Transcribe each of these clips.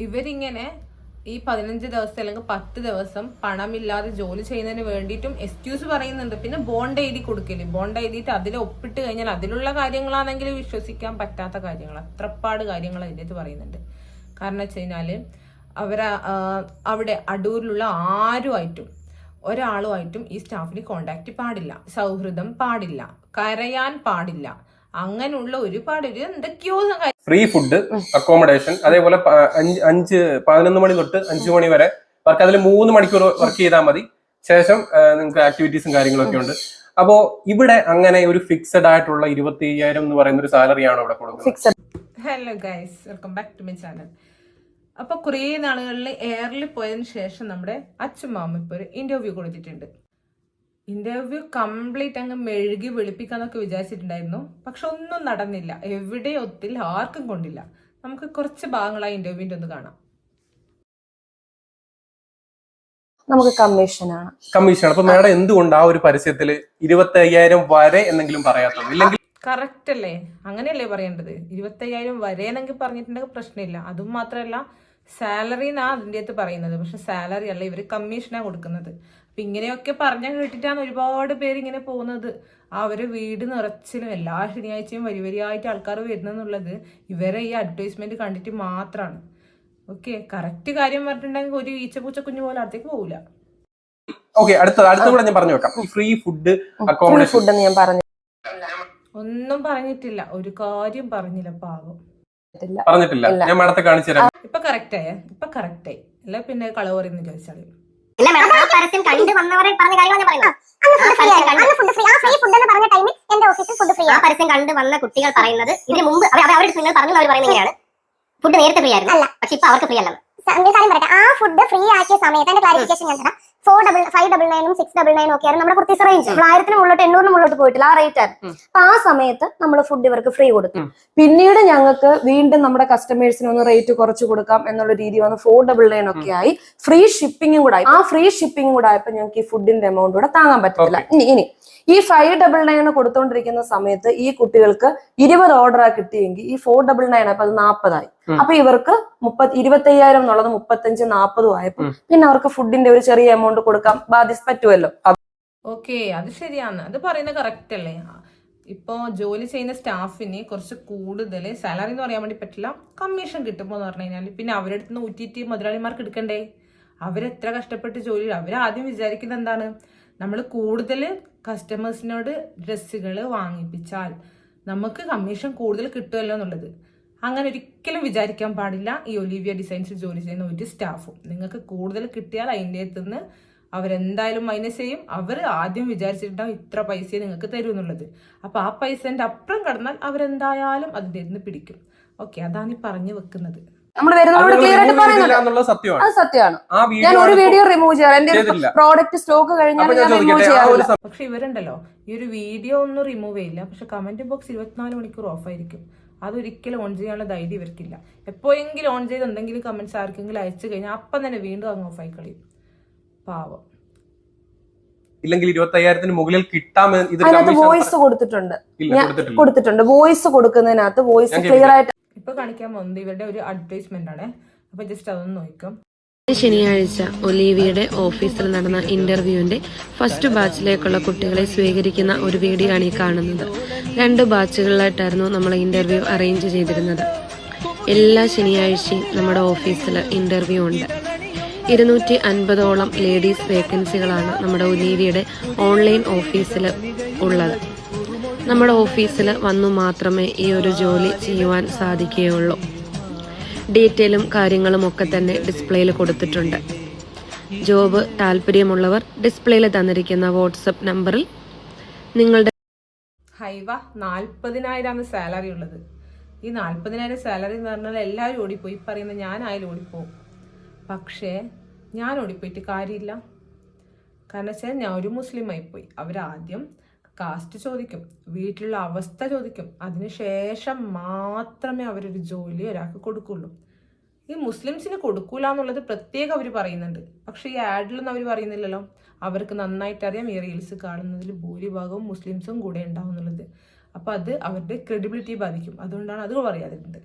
ഇവരിങ്ങനെ ഈ പതിനഞ്ച് ദിവസം അല്ലെങ്കിൽ പത്ത് ദിവസം പണമില്ലാതെ ജോലി ചെയ്യുന്നതിന് വേണ്ടിയിട്ടും എക്സ്ക്യൂസ് പറയുന്നുണ്ട്. പിന്നെ ബോണ്ട് എഴുതി കൊടുക്കൽ ബോണ്ട് എഴുതിയിട്ട് അതിൽ ഒപ്പിട്ട് കഴിഞ്ഞാൽ അതിലുള്ള കാര്യങ്ങളാണെങ്കിൽ വിശ്വസിക്കാൻ പറ്റാത്ത കാര്യങ്ങൾ. അത്രപ്പാട് കാര്യങ്ങൾ അതിന്റെ അത് പറയുന്നുണ്ട്. കാരണം വെച്ച് കഴിഞ്ഞാൽ അവരെ ആ, അവിടെ അടൂരിലുള്ള ആരുമായിട്ടും ഒരാളുമായിട്ടും ഈ സ്റ്റാഫിന് കോണ്ടാക്ട് പാടില്ല. സൗഹൃദം പാടില്ല. കരയാൻ പാടില്ല. അങ്ങനെയുള്ള ഒരുപാട് ഒരു എന്തൊക്കെയോ ഫ്രീ ഫുഡ് അക്കോമഡേഷൻ അതേപോലെ അഞ്ച് അഞ്ച് പതിനൊന്ന് മണി തൊട്ട് അഞ്ച് മണി വരെ വർക്ക് അതിൽ മൂന്ന് മണിക്കൂർ വർക്ക് ചെയ്താൽ മതി. ശേഷം നിങ്ങൾക്ക് ആക്ടിവിറ്റീസും കാര്യങ്ങളൊക്കെ ഉണ്ട്. അപ്പോ ഇവിടെ അങ്ങനെ ഒരു ഫിക്സഡ് ആയിട്ടുള്ള ഇരുപത്തി അയ്യായിരം എന്ന് പറയുന്ന ഒരു സാലറി ആണ് ഇവിടെ കൊടുക്കുന്നത്? Hello guys welcome back to my channel അപ്പൊ കുറേ നാളുകളിൽ എയറിൽ പോയതിനു ശേഷം നമ്മുടെ അച്ഛമാമ ഇപ്പോൾ ഒരു ഇന്റർവ്യൂ കൊടുത്തിട്ടുണ്ട്. ഇന്റർവ്യൂ കംപ്ലീറ്റ് അങ്ങ് മെഴുകി വെളുപ്പിക്കാന്നൊക്കെ വിചാരിച്ചിട്ടുണ്ടായിരുന്നു. പക്ഷെ ഒന്നും നടന്നില്ല. എവിടെ ഒത്തിൽ ആർക്കും കൊണ്ടില്ല. നമുക്ക് കുറച്ച് ഭാഗങ്ങളായി ഇന്റർവ്യൂവിന്റെ ഒന്ന് കാണാം. നമുക്ക് കമ്മീഷനാണ്. കമ്മീഷൻ അപ്പൊ മാഡം എന്തുകൊണ്ട് ആ ഒരു പരസ്യത്തിൽ ഇരുപത്തി അയ്യായിരം വരെ എന്നെങ്കിലും പറയാത്തത്? ഇല്ലെങ്കിൽ കറക്റ്റ് അല്ലേ? അങ്ങനെയല്ലേ പറയേണ്ടത്? ഇരുപത്തി അയ്യായിരം വരെ എന്നെങ്കിൽ പറഞ്ഞിട്ടുണ്ടെങ്കിൽ പ്രശ്നമില്ല. അതും മാത്രമല്ല സാലറി എന്നാ അതിന്റെ അകത്ത് പറയുന്നത്. പക്ഷെ സാലറി അല്ല ഇവർ കമ്മീഷനാണ് കൊടുക്കുന്നത്. അപ്പൊ ഇങ്ങനെയൊക്കെ പറഞ്ഞ കേട്ടിട്ടാണ് ഒരുപാട് പേര് ഇങ്ങനെ പോകുന്നത്. അവർ വീട് നിറച്ചിലും എല്ലാ ശനിയാഴ്ചയും വരി വരിയായിട്ട് ആൾക്കാർ വരുന്നെന്നുള്ളത് ഇവരെ ഈ അഡ്വർടൈസ്മെന്റ് കണ്ടിട്ട് മാത്രമാണ് ഓക്കെ കറക്റ്റ് കാര്യം പറഞ്ഞിട്ടുണ്ടെങ്കിൽ ഒരു ഈച്ച പൂച്ച കുഞ്ഞു പോലെ അടുത്തേക്ക് പോകില്ല ഓക്കെ അടുത്തത് അടുത്ത കൂടെ ഞാൻ പറഞ്ഞു വെക്കാം. ഈ ഫ്രീ ഫുഡ് അക്കോമഡേഷൻ ഫുഡ് എന്ന് ഞാൻ പറഞ്ഞു. ഒന്നും പറഞ്ഞിട്ടില്ല. ഒരു കാര്യം പറഞ്ഞില്ല പാവം. പറഞ്ഞിട്ടില്ല. ഞാൻ മാഡത്തെ കാണിച്ചു തരാം. ഇപ്പൊ കറക്റ്റ് ആയ. ഇപ്പൊ കറക്റ്റ് ആയി. അല്ല പിന്നെ കളവ് പറയുന്ന ചോദിച്ചാൽ ഇല്ല മാഡം ആ പരസ്യം കണ്ടു വന്നവരെ പറഞ്ഞ കാര്യമാണ് ഞാൻ പറയുന്നത്. ആ പരസ്യം കണ്ടു വന്ന കുട്ടികൾ പറയുന്നത് ഇതിന് മുമ്പ് അവരുടെ നിങ്ങൾ പറഞ്ഞു അവർ പറയുന്നത് ഇങ്ങനെയാണ്. ഫുഡ് നേരത്തെ ഫ്രീ ആയിരുന്നു. പക്ഷെ ഇപ്പൊ അവർക്ക് ഫ്രീ അല്ല. ഒരു കാര്യം പറയട്ടെ. ആ ഫുഡ് ഫ്രീ ആക്കിയ സമയത്ത് എന്റെ ക്ലാരിഫിക്കേഷൻ ഞാൻ തരാം. ഫോർ ഡബിൾ ഫൈവ് ഡബിൾ നയനും സിക്സ് ഡബിൾ നയനും ഒക്കെ ആയിരുന്നു നമ്മുടെ കുർത്തീസ് റേഞ്ച് നമ്മൾ ആയിരത്തിന് മുകളിലോട്ട് എണ്ണൂറിന് മുകളിലോട്ട് പോയിട്ടില്ല. ആ റേറ്റ് ആയിരുന്നു. അപ്പൊ ആ സമയത്ത് നമ്മൾ ഫുഡ് ഇവർക്ക് ഫ്രീ കൊടുക്കും പിന്നീട് ഞങ്ങൾക്ക് വീണ്ടും നമ്മുടെ കസ്റ്റമേഴ്സിന് ഒന്ന് റേറ്റ് കുറച്ച് കൊടുക്കാം എന്നുള്ള രീതി വന്ന് ഫോർ ഡബിൾ നയൻ ഒക്കെ ആയി. ഫ്രീ ഷിപ്പിംഗും കൂടെ ആയി. ആ ഫ്രീ ഷിപ്പിംഗും കൂടെ ആയപ്പോ ഞങ്ങൾക്ക് ഈ ഫുഡിന്റെ എമൗണ്ട് കൂടെ താങ്ങാൻ പറ്റത്തില്ല. ഇനി ഇനി. ഈ ഫൈവ് ഡബിൾ നയൻ കൊടുത്തോണ്ടിരിക്കുന്ന സമയത്ത് ഈ കുട്ടികൾക്ക് ഇരുപത് ഓർഡറാ ആ കിട്ടിയെങ്കിൽ ഈ ഫോർ ഡബിൾ നയൻ അപ്പൊ അത് നാൽപ്പതായി അപ്പൊ ഇവർക്ക് മുപ്പത് ഇരുപത്തി അയ്യായിരം എന്നുള്ളത് മുപ്പത്തഞ്ച് നാൽപ്പതും ആയപ്പോ പിന്നെ അവർക്ക് ഫുഡിന്റെ ഒരു ചെറിയ എമൗണ്ട് കൊടുക്കാം. ബാധ്യത പറ്റുമല്ലോ. ഓക്കെ അത് ശരിയാണ്. അത് പറയുന്നത് കറക്റ്റ് അല്ലേ? ആ, ഇപ്പോ ജോലി ചെയ്യുന്ന സ്റ്റാഫിന് കുറച്ച് കൂടുതൽ സാലറി എന്ന് പറയാൻ വേണ്ടി പറ്റില്ല. കമ്മീഷൻ കിട്ടുമ്പോൾ എന്ന് പറഞ്ഞു കഴിഞ്ഞാൽ പിന്നെ അവരുടെ അടുത്ത് നിന്ന് ഊറ്റിയിട്ട് മുതലാളിമാർക്ക് എടുക്കണ്ടേ? അവരെത്ര കഷ്ടപ്പെട്ട് ജോലി അവർ ആദ്യം വിചാരിക്കുന്നത് എന്താണ്? നമ്മൾ കൂടുതൽ കസ്റ്റമേഴ്സിനോട് ഡ്രസ്സുകൾ വാങ്ങിപ്പിച്ചാൽ നമുക്ക് കമ്മീഷൻ കൂടുതൽ കിട്ടുമല്ലോ എന്നുള്ളത്. അങ്ങനെ ഒരിക്കലും വിചാരിക്കാൻ പാടില്ല. ഈ ഒലിവിയ ഡിസൈൻസിൽ ജോലി ചെയ്യുന്ന ഒരു സ്റ്റാഫും നിങ്ങൾക്ക് കൂടുതൽ കിട്ടിയാൽ അതിന്റെ അകത്തുനിന്ന് അവരെന്തായാലും മൈനസ് ചെയ്യും. അവർ ആദ്യം വിചാരിച്ചിട്ടുണ്ടാവും ഇത്ര പൈസ നിങ്ങൾക്ക് തരും എന്നുള്ളത്. അപ്പോൾ ആ പൈസന്റെ അപ്പുറം കടന്നാൽ അവരെന്തായാലും അതിന്റെ നിന്ന് പിടിക്കും. ഓക്കെ അതാണ് ഈ പറഞ്ഞു വെക്കുന്നത്. നമ്മൾ ക്ലിയർ ആയിട്ട് പറയുന്നുണ്ട്. അത് സത്യമാണ്. ആ ഞാൻ ഒരു വീഡിയോ റിമൂവ് എന്റെ പ്രോഡക്റ്റ് സ്റ്റോക്ക് കഴിഞ്ഞാൽ ഞാൻ റിമൂവ് ചെയ്യാറില്ല പക്ഷെ ഇവരുണ്ടല്ലോ ഈ ഒരു വീഡിയോ ഒന്നും റിമൂവ് ചെയ്യില്ല. പക്ഷെ കമന്റ് ബോക്സ് ഇരുപത്തിനാല് മണിക്കൂർ ഓഫ് ആയിരിക്കും. അതൊരിക്കലും ഓൺ ചെയ്യാനുള്ള ധൈര്യം ഇവർക്കില്ല. എപ്പോഴെങ്കിലും ഓൺ ചെയ്ത് എന്തെങ്കിലും കമന്റ്സ് ആർക്കെങ്കിലും അയച്ചു കഴിഞ്ഞാൽ അപ്പം തന്നെ വീണ്ടും അങ്ങ് ഓഫ് ആയി കളയും. പാവം. ഇല്ലെങ്കിൽ ഇരുപത്തയ്യായിരത്തിന് മുകളിൽ കിട്ടാമെന്ന് ഇത് വോയിസ് കൊടുത്തിട്ടുണ്ട്. ഇല്ല കൊടുത്തിട്ടില്ല. കൊടുത്തിട്ടുണ്ട്. വോയിസ് കൊടുക്കുന്നതിനകത്ത് വോയിസ് ക്ലിയർ ആയിട്ട് ഇപ്പൊ കാണിക്കാൻ പോകുന്നത് ഇവരുടെ ഒരു അഡ്വർടൈസ്മെന്റ് ആണ്. അപ്പൊ ജസ്റ്റ് അതൊന്ന് നോക്കാം. ശനിയാഴ്ച ഒലീവിയുടെ ഓഫീസിൽ നടന്ന ഇന്റർവ്യൂവിന്റെ ഫസ്റ്റ് ബാച്ചിലേക്കുള്ള കുട്ടികളെ സ്വീകരിക്കുന്ന ഒരു വീഡിയോ ആണ് ഈ കാണുന്നത്. രണ്ട് ബാച്ചുകളിലായിട്ടായിരുന്നു നമ്മൾ ഇന്റർവ്യൂ അറേഞ്ച് ചെയ്തിരുന്നത്. എല്ലാ ശനിയാഴ്ചയും നമ്മുടെ ഓഫീസിൽ ഇന്റർവ്യൂ ഉണ്ട്. ഇരുന്നൂറ്റി അൻപതോളം ലേഡീസ് വേക്കൻസികളാണ് നമ്മുടെ ഒലീവിയുടെ ഓൺലൈൻ ഓഫീസിൽ ഉള്ളത്. നമ്മുടെ ഓഫീസിൽ വന്നു മാത്രമേ ഈ ഒരു ജോലി ചെയ്യുവാൻ സാധിക്കുകയുള്ളൂ. ഡീറ്റെയിലും കാര്യങ്ങളും ഒക്കെ തന്നെ ഡിസ്പ്ലേയിൽ കൊടുത്തിട്ടുണ്ട്. ജോബ് താല്പര്യമുള്ളവർ ഡിസ്പ്ലേയിൽ തന്നിരിക്കുന്ന വാട്സപ്പ് നമ്പറിൽ നിങ്ങളുടെ ഹൈവ നാൽപ്പതിനായിരമാണ് സാലറി ഉള്ളത്. ഈ നാൽപ്പതിനായിരം സാലറി എന്ന് പറഞ്ഞാൽ എല്ലാവരും ഓടിപ്പോയി. പറയുന്ന ഞാനായാലും ഓടിപ്പോവും. പക്ഷേ ഞാൻ ഓടിപ്പോയിട്ട് കാര്യമില്ല. കാരണം വെച്ചാൽ ഞാൻ ഒരു മുസ്ലിം ആയിപ്പോയി. അവരാദ്യം കാസ്റ്റ് ചോദിക്കും വീട്ടിലുള്ള അവസ്ഥ ചോദിക്കും. അതിനുശേഷം മാത്രമേ അവരൊരു ജോലി ഒരാൾക്ക് കൊടുക്കുള്ളൂ. ഈ മുസ്ലിംസിന് കൊടുക്കൂല എന്നുള്ളത് പ്രത്യേകം അവർ പറയുന്നുണ്ട്. പക്ഷേ ഈ ആഡിലൊന്നും അവർ പറയുന്നില്ലല്ലോ. അവർക്ക് നന്നായിട്ട് അറിയാം ഈ റീൽസ് കാണുന്നതിൽ ഭൂരിഭാഗവും മുസ്ലിംസും കൂടെ ഉണ്ടാവും എന്നുള്ളത്. അപ്പോൾ അത് അവരുടെ ക്രെഡിബിലിറ്റി ബാധിക്കും. അതുകൊണ്ടാണ് അത് പറയാതിരുന്നത്.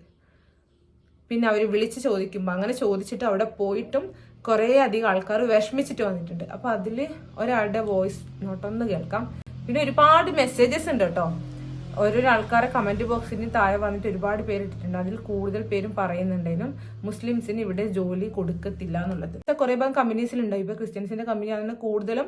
പിന്നെ അവർ വിളിച്ച് ചോദിക്കുമ്പോൾ അങ്ങനെ ചോദിച്ചിട്ട് അവിടെ പോയിട്ടും കുറേ അധികം ആൾക്കാർ വിഷമിച്ചിട്ട് വന്നിട്ടുണ്ട്. അപ്പോൾ അതിൽ ഒരാളുടെ വോയിസ് നോട്ടൊന്ന് കേൾക്കാം. പിന്നെ ഒരുപാട് മെസ്സേജസ് ഉണ്ട് കേട്ടോ. ഓരോരോ ആൾക്കാരെ കമന്റ് ബോക്സിന് താഴെ വന്നിട്ട് ഒരുപാട് പേര് ഇട്ടിട്ടുണ്ട്. അതിൽ കൂടുതൽ പേരും പറയുന്നുണ്ടെങ്കിലും മുസ്ലിംസിന് ഇവിടെ ജോലി കൊടുക്കത്തില്ല എന്നുള്ളത്. കുറെ ഭാഗം കമ്പനീസിലുണ്ടാവും ഇപ്പൊ ക്രിസ്ത്യൻസിന്റെ കമ്പനി അതിന് കൂടുതലും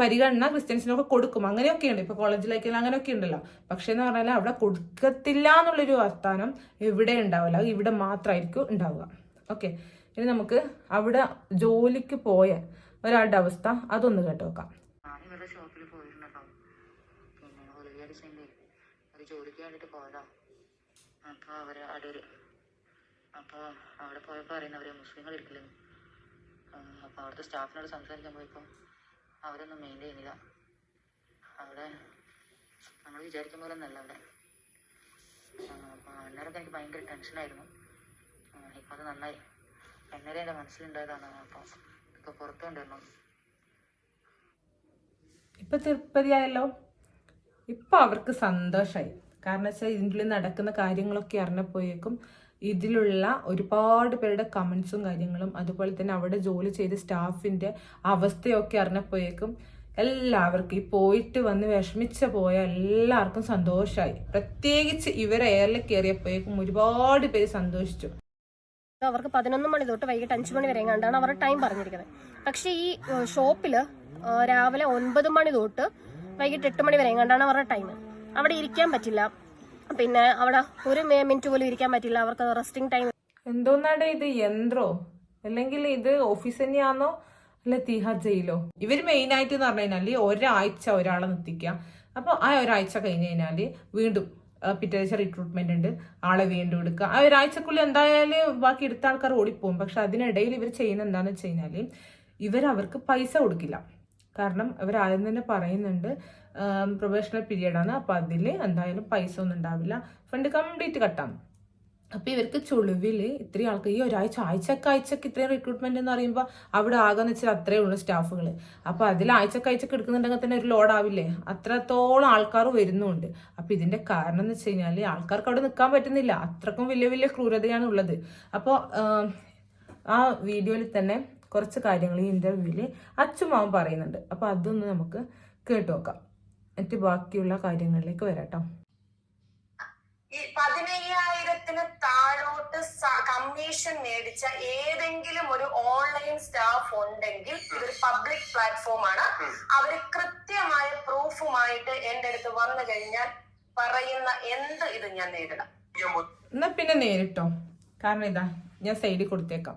പരിഗണന ക്രിസ്ത്യൻസിനൊക്കെ കൊടുക്കും. അങ്ങനെയൊക്കെ ഉണ്ട് ഇപ്പൊ കോളേജിലേക്ക് അങ്ങനെയൊക്കെ ഉണ്ടല്ലോ. പക്ഷെ എന്ന് പറഞ്ഞാൽ അവിടെ കൊടുക്കത്തില്ല എന്നുള്ളൊരു വർത്താനം എവിടെ ഉണ്ടാവില്ല. ഇവിടെ മാത്രമായിരിക്കും ഉണ്ടാവുക. ഓക്കെ. ഇനി നമുക്ക് അവിടെ ജോലിക്ക് പോയ ഒരാളുടെ അവസ്ഥ അതൊന്ന് കേട്ട് നോക്കാം ഞാൻ ഇവരുടെ ഷോപ്പിൽ പോയിരുന്നല്ലോ ഡിസൈനിൽ ഒരു ജോലിക്ക് വേണ്ടിയിട്ട് പോയതാ. അപ്പോൾ അവർ അടൂർ അപ്പോൾ അവിടെ പോയപ്പോൾ അറിയുന്ന അവർ മുസ്ലിങ്ങൾ ഇരിക്കില്ലെന്ന് അപ്പോൾ അവിടുത്തെ സ്റ്റാഫിനോട് സംസാരിക്കാൻ പോയപ്പോൾ അവരൊന്നും മെയിൻ ചെയ്യുന്നില്ല. അവിടെ നമ്മൾ വിചാരിക്കുന്ന പോലെ ഒന്നല്ല അവിടെ. അപ്പോൾ അന്നേരമൊക്കെ എനിക്ക് ഭയങ്കര ടെൻഷനായിരുന്നു ഇപ്പോൾ അത് നന്നായി. എന്നേരം എന്റെ മനസ്സിലുണ്ടായതാണ്. അപ്പോൾ ഇപ്പോൾ പുറത്തു കൊണ്ടുവരണം ഇപ്പൊ തിരുപ്പതിയായല്ലോ ഇപ്പൊ അവർക്ക് സന്തോഷമായി കാരണം വെച്ചാൽ ഇതിന്റെ നടക്കുന്ന കാര്യങ്ങളൊക്കെ അറിഞ്ഞപ്പോഴേക്കും ഇതിലുള്ള ഒരുപാട് പേരുടെ കമൻസും കാര്യങ്ങളും അതുപോലെ തന്നെ അവിടെ ജോലി ചെയ്ത സ്റ്റാഫിന്റെ അവസ്ഥയൊക്കെ അറിഞ്ഞപ്പോഴേക്കും എല്ലാവർക്കും ഈ പോയിട്ട് വന്ന് വിഷമിച്ച പോയ എല്ലാവർക്കും സന്തോഷമായി പ്രത്യേകിച്ച് ഇവരെ എയറിൽ കയറിയപ്പോഴേക്കും ഒരുപാട് പേര് സന്തോഷിച്ചു. അവർക്ക് പതിനൊന്ന് മണി തൊട്ട് വൈകിട്ട് അഞ്ചു മണി വരെ കണ്ടാണ് അവരുടെ ടൈം പറഞ്ഞിരിക്കുന്നത്. പക്ഷേ ഈ ഷോപ്പിൽ രാവിലെ ഒൻപത് മണി തൊട്ട് വൈകിട്ട് എട്ട് മണി വരെ എങ്ങാണ്ടാണ് അവരുടെ ടൈം അവിടെ ഇരിക്കാൻ പറ്റില്ല. പിന്നെ അവിടെ ഒരു മിനിറ്റ് പോലും ഇരിക്കാൻ പറ്റില്ല. അവർക്ക് റെസ്റ്റിംഗ് ടൈം എന്തോന്നാടെ ഇത്? യന്ത്രോ? അല്ലെങ്കിൽ ഇത് ഓഫീസ് തന്നെയാണോ അല്ല തിഹാർ ജയിലോ ഇവർ മെയിൻ ആയിട്ട് എന്ന് പറഞ്ഞു കഴിഞ്ഞാൽ ഒരാഴ്ച ഒരാളെ നിർത്തിക്കുക. അപ്പൊ ആ ഒരാഴ്ച കഴിഞ്ഞ് കഴിഞ്ഞാൽ വീണ്ടും പിറ്റേഴ്ച റിക്രൂട്ട്മെന്റ് ഉണ്ട്. ആളെ വീണ്ടും എടുക്കുക. ആ ഒരാഴ്ചക്കുള്ളിൽ എന്തായാലും ബാക്കി എടുത്ത ആൾക്കാർ ഓടിപ്പോകും. പക്ഷെ അതിനിടയിൽ ഇവർ ചെയ്യുന്ന എന്താണെന്ന് വെച്ച് കഴിഞ്ഞാൽ ഇവർ അവർക്ക് പൈസ കൊടുക്കില്ല. കാരണം അവർ ആദ്യം തന്നെ പറയുന്നുണ്ട് പ്രൊബേഷണൽ പീരീഡ് ആണ്. അപ്പൊ അതിൽ എന്തായാലും പൈസ ഒന്നും ഉണ്ടാവില്ല. ഫണ്ട് കംപ്ലീറ്റ് കട്ടാണ് അപ്പൊ ഇവർക്ക് ചുളിവിൽ ഇത്രയും ആൾക്ക് ഈ ഒരാഴ്ച ആഴ്ചക്ക് ആഴ്ചക്ക് ഇത്രയും റിക്രൂട്ട്മെന്റ് എന്ന് പറയുമ്പോൾ അവിടെ ആകെന്ന് വെച്ചാൽ അത്രേ ഉള്ളൂ സ്റ്റാഫുകൾ അപ്പൊ അതിൽ ആഴ്ചക്ക് ആഴ്ചക്ക് എടുക്കുന്നുണ്ടെങ്കിൽ തന്നെ ഒരു ലോഡ് ആവില്ലേ? അത്രത്തോളം ആൾക്കാർ വരുന്നുണ്ട്. അപ്പൊ ഇതിന്റെ കാരണം എന്ന് വെച്ച് കഴിഞ്ഞാൽ ആൾക്കാർക്ക് അവിടെ നിൽക്കാൻ പറ്റുന്നില്ല. അത്രക്കും വലിയ വലിയ ക്രൂരതയാണ് ഉള്ളത്. അപ്പോൾ ആ വീഡിയോയിൽ തന്നെ കുറച്ച് കാര്യങ്ങൾ ഈ ഇന്റർവ്യൂവിൽ അച്ഛമാവൻ പറയുന്നുണ്ട്. അപ്പൊ അതൊന്ന് നമുക്ക് കേട്ടു നോക്കാം. എന്നിട്ട് ബാക്കിയുള്ള കാര്യങ്ങളിലേക്ക് വരാട്ടോ പതിനയ്യായിരത്തിന് താഴോട്ട് കമ്മീഷൻ മേടിച്ച ഏതെങ്കിലും ഒരു ഓൺലൈൻ സ്റ്റാഫ് ഉണ്ടെങ്കിൽ ഇതൊരു പബ്ലിക് പ്ലാറ്റ്ഫോം ആണ്. അവർ കൃത്യമായ പ്രൂഫുമായിട്ട് എന്റെ അടുത്ത് വന്നു കഴിഞ്ഞാൽ പറയുന്ന എന്ത് ഇത് ഞാൻ നേരിടാം. എന്നാ പിന്നെ നേരിട്ടോ. കാരണം ഇതാ ഞാൻ സൈഡിൽ കൊടുത്തേക്കാം.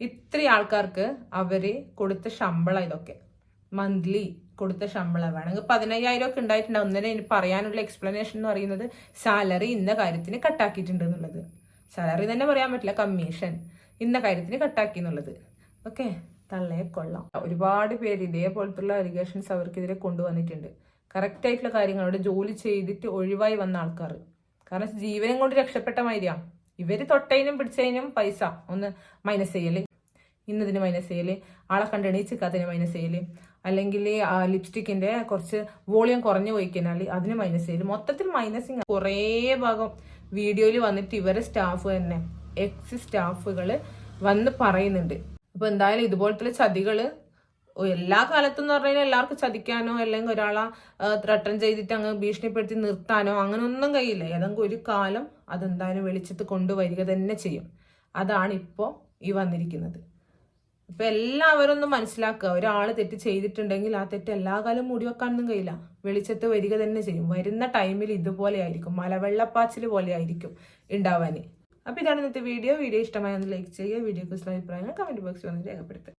ഇത്രയും ആൾക്കാർക്ക് അവർ കൊടുത്ത ശമ്പളം ഇതൊക്കെ. മന്ത്ലി കൊടുത്ത ശമ്പളം വേണമെങ്കിൽ പതിനയ്യായിരം ഒക്കെ ഉണ്ടായിട്ടുണ്ടാവും ഒന്നിനെ ഇനി പറയാനുള്ള എക്സ്പ്ലനേഷൻ എന്ന് പറയുന്നത് സാലറി ഇന്ന കാര്യത്തിന് കട്ടാക്കിയിട്ടുണ്ട് എന്നുള്ളത്. സാലറി തന്നെ പറയാൻ പറ്റില്ല കമ്മീഷൻ ഇന്ന കാര്യത്തിന് കട്ടാക്കി എന്നുള്ളത്. ഓക്കെ തള്ളയെ കൊള്ളാം. ഒരുപാട് പേര് ഇതേപോലത്തുള്ള അലിഗേഷൻസ് അവർക്കെതിരെ കൊണ്ടുവന്നിട്ടുണ്ട്. കറക്റ്റ് ആയിട്ടുള്ള കാര്യങ്ങൾ. അവിടെ ജോലി ചെയ്തിട്ട് ഒഴിവായി വന്ന ആൾക്കാർ. കാരണം ജീവനം കൊണ്ട് രക്ഷപ്പെട്ട മാതിരിയാണ് ഇവർ തൊട്ടതിനും പിടിച്ചതിനും പൈസ. ഒന്ന് മൈനസ് ചെയ്യൽ ഇന്നതിന് മൈനസ് ചെയ്യൽ ആളെ കണ്ട് എണീച്ചിക്കാത്തതിന് മൈനസ് ചെയ്യൽ. അല്ലെങ്കിൽ ലിപ്സ്റ്റിക്കിന്റെ കുറച്ച് വോളിയം കുറഞ്ഞു പോയി കഴിഞ്ഞാൽ അതിന് മൈനസ് ചെയ്യൽ. മൊത്തത്തിൽ മൈനസിങ് കുറേ ഭാഗം വീഡിയോയിൽ വന്നിട്ട് ഇവരെ സ്റ്റാഫ് തന്നെ എക്സ് സ്റ്റാഫുകൾ വന്ന് പറയുന്നുണ്ട്. അപ്പോൾ എന്തായാലും ഇതുപോലത്തെ ചതികൾ എല്ലാ കാലത്തും എന്ന് പറഞ്ഞാൽ എല്ലാവർക്കും ചതിക്കാനോ അല്ലെങ്കിൽ ഒരാളെ ത്രട്ടൻ ചെയ്തിട്ട് അങ്ങ് ഭീഷണിപ്പെടുത്തി നിർത്താനോ അങ്ങനെ ഒന്നും കഴിയില്ല. ഏതെങ്കിലും ഒരു കാലം അതെന്തായാലും വെളിച്ചത്ത് കൊണ്ടുവരിക തന്നെ ചെയ്യും. അതാണ് ഇപ്പോൾ ഈ വന്നിരിക്കുന്നത്. ഇപ്പൊ എല്ലാവരും ഒന്ന് മനസ്സിലാക്കുക. ഒരാൾ തെറ്റ് ചെയ്തിട്ടുണ്ടെങ്കിൽ ആ തെറ്റ് എല്ലാ കാലം മൂടി വെക്കാനൊന്നും കഴിയില്ല. വെളിച്ചത്ത് വരിക തന്നെ ചെയ്യും. വരുന്ന ടൈമിൽ ഇതുപോലെ ആയിരിക്കും. മലവെള്ളപ്പാച്ചിൽ പോലെ ആയിരിക്കും ഉണ്ടാവാന്. അപ്പൊ ഇതാണ് ഇന്നത്തെ വീഡിയോ. വീഡിയോ ഇഷ്ടമായ ഒന്ന് ലൈക്ക് ചെയ്യുക. വീഡിയോ അഭിപ്രായങ്ങൾ കമന്റ് ബോക്സിൽ വന്ന് രേഖപ്പെടുത്തുക.